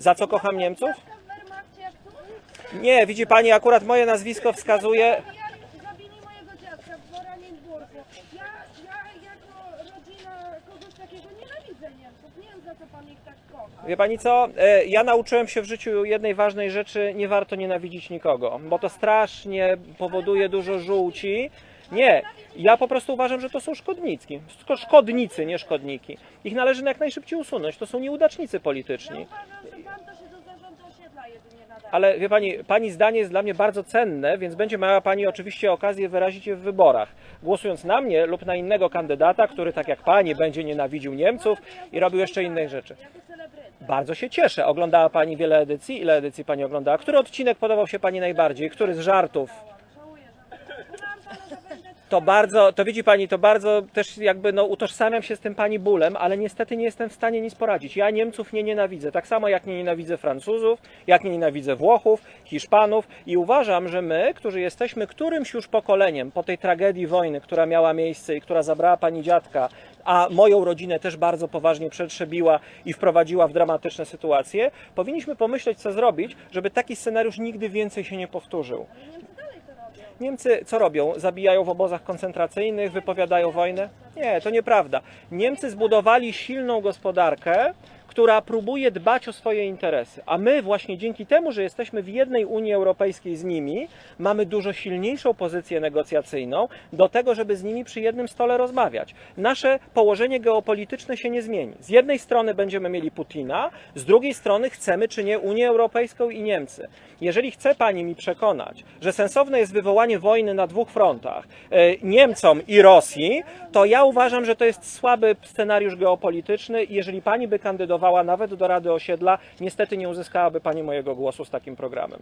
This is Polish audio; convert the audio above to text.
Za co kocham Niemców? Nie, widzi pani, akurat moje nazwisko wskazuje. Mojego dziadka w. Ja, ja jako rodzina kogoś takiego nienawidzę Niemców. Nie wiem za co ich tak kocha. Wie pani co? E, Ja nauczyłem się w życiu jednej ważnej rzeczy: nie warto nienawidzić nikogo, bo to strasznie powoduje dużo żółci. Nie, ja po prostu uważam, że to są szkodnicy. Szko- Szkodnicy, nie szkodniki. Ich należy jak najszybciej usunąć. To są nieudacznicy polityczni. Ale wie pani, pani zdanie jest dla mnie bardzo cenne, więc będzie miała pani oczywiście okazję wyrazić je w wyborach. Głosując na mnie lub na innego kandydata, który tak jak pani będzie nienawidził Niemców i robił jeszcze inne rzeczy. Bardzo się cieszę. Oglądała pani wiele edycji? Ile edycji pani oglądała? Który odcinek podobał się pani najbardziej? Który z żartów? To bardzo, to widzi pani, to bardzo też jakby no utożsamiam się z tym pani bólem, ale niestety nie jestem w stanie nic poradzić. Ja Niemców nie nienawidzę, tak samo jak nie nienawidzę Francuzów, jak nie nienawidzę Włochów, Hiszpanów i uważam, że my, którzy jesteśmy którymś już pokoleniem po tej tragedii wojny, która miała miejsce i która zabrała pani dziadka, a moją rodzinę też bardzo poważnie przetrzebiła i wprowadziła w dramatyczne sytuacje, powinniśmy pomyśleć, co zrobić, żeby taki scenariusz nigdy więcej się nie powtórzył. Niemcy co robią? Zabijają w obozach koncentracyjnych, wypowiadają wojnę? Nie, to nieprawda. Niemcy zbudowali silną gospodarkę, która próbuje dbać o swoje interesy. A my właśnie dzięki temu, że jesteśmy w jednej Unii Europejskiej z nimi, mamy dużo silniejszą pozycję negocjacyjną do tego, żeby z nimi przy jednym stole rozmawiać. Nasze położenie geopolityczne się nie zmieni. Z jednej strony będziemy mieli Putina, z drugiej strony chcemy czy nie Unię Europejską i Niemcy. Jeżeli chce pani mi przekonać, że sensowne jest wywołanie wojny na dwóch frontach, e, Niemcom i Rosji, to ja uważam, że to jest słaby scenariusz geopolityczny i jeżeli pani by kandydowała nawet do Rady Osiedla, niestety nie uzyskałaby pani mojego głosu z takim programem.